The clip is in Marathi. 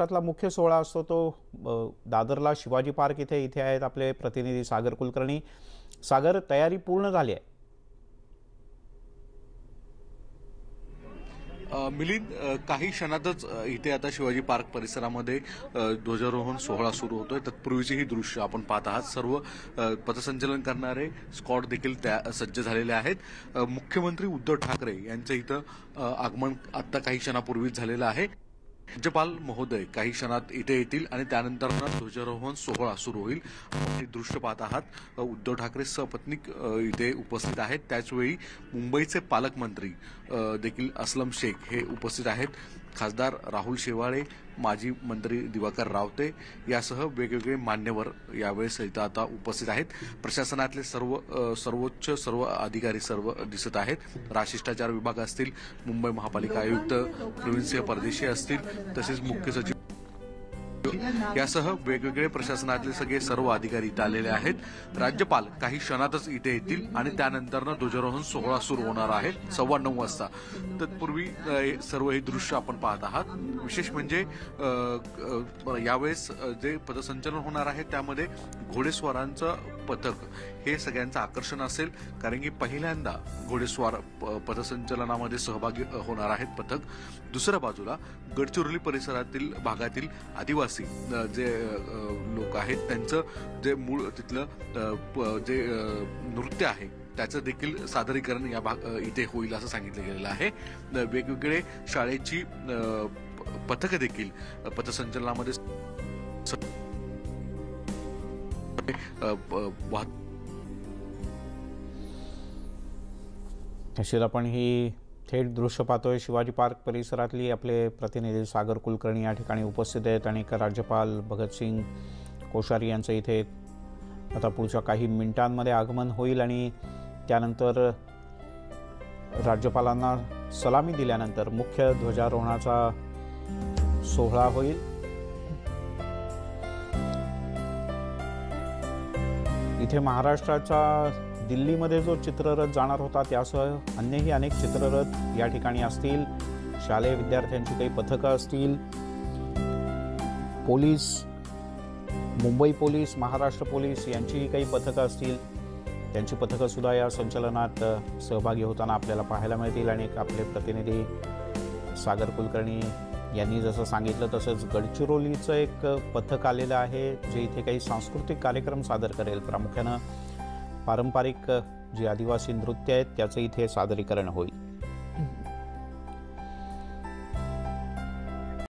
महाराष्ट्रातला मुख्य सोहळा असतो तो दादरला शिवाजी पार्क इथे इथे आहेत आपले प्रतिनिधी सागर कुलकर्णी. सागर तयारी पूर्ण झाली आहे? मिलिंद काही क्षणातच इथे आता शिवाजी पार्क परिसरामध्ये ध्वजारोहण सोहळा सुरू होतोय. तत्पूर्वीची ही दृश्य आपण पाहत आहात. सर्व पथसंचलन करणारे स्कॉट देखील त्या सज्ज झालेले आहेत. मुख्यमंत्री उद्धव ठाकरे यांचं इथं आगमन आता काही क्षणापूर्वीच झालेलं आहे. राज्यपाल महोदय काही क्षणात इथे येतील आणि त्यानंतर ध्वजारोहण सोहळा सुरू होईल. दृश्य पाहत आहात. उद्धव ठाकरे सपत्नीक इथे उपस्थित आहेत. त्याचवेळी मुंबईचे पालकमंत्री देखील असलम शेख हे उपस्थित आहेत. खासदार राहुल शेवाळे माजी मंत्री दिवाकर रावते यासह वेगवेगळे मान्यवर यावेळेस इथं आता उपस्थित आहेत. प्रशासनातले सर्व सर्वोच्च सर्व अधिकारी सर्व दिसत आहेत. राशिष्टाचार विभाग असतील मुंबई महापालिका आयुक्त प्रवीणसिंह परदेशी असतील तसेच मुख्य सचिव यासह वेगवेगळे प्रशासनातले सगळे सर्व अधिकारी इथं आलेले आहेत. राज्यपाल काही क्षणातच इथे येतील आणि त्यानंतर ध्वजारोहण सोहळा सुरू होणार आहे सव्वा नऊ वाजता. तत्पूर्वी सर्व हे दृश्य आपण पाहत आहात. विशेष म्हणजे यावेळेस जे पदसंचलन होणार आहे त्यामध्ये घोडेस्वारांचं पथक हे सगळ्यांचं आकर्षण असेल कारण की पहिल्यांदा घोडेस्वार प- पथसंचलनामध्ये सहभागी होणार आहेत पथक. दुसऱ्या बाजूला गडचिरोली परिसरातील भागातील आदिवासी अ, जे लोक आहेत त्यांचं जे मूळ तिथलं जे नृत्य आहे त्याचं देखील सादरीकरण या भाग इथे होईल असं सांगितलं गेलेलं आहे. वेगवेगळे शाळेची पथकं देखील पथसंचलनामध्ये स- आपण ही थेट दृश्य पाहतोय. शिवाजी पार्क परिसरातली आपले प्रतिनिधी सागर कुलकर्णी या ठिकाणी उपस्थित आहेत आणि राज्यपाल भगतसिंग कोश्यारी यांचं इथे आता पुढच्या काही मिनिटांमध्ये आगमन होईल आणि त्यानंतर राज्यपालांना सलामी दिल्यानंतर मुख्य ध्वजारोहणाचा सोहळा होईल. इथे महाराष्ट्राचा दिल्लीमध्ये जो चित्ररथ जाणार होता त्यासह अन्यही अनेक चित्ररथ या ठिकाणी असतील. शालेय विद्यार्थ्यांची काही पथकं असतील. Police Mumbai police Maharashtra police यांचीही काही पथकं असतील. त्यांची पथकंसुद्धा या संचलनात सहभागी होताना आपल्याला पाहायला मिळतील आणि एक आपले प्रतिनिधी सागर कुलकर्णी यांनी जसं सांगितलं तसंच गडचिरोलीचं एक पथक आलेलं आहे जे इथे काही सांस्कृतिक कार्यक्रम सादर करेल. प्रामुख्यानं पारंपरिक जे आदिवासी नृत्य आहेत त्याचं इथे सादरीकरण होईल.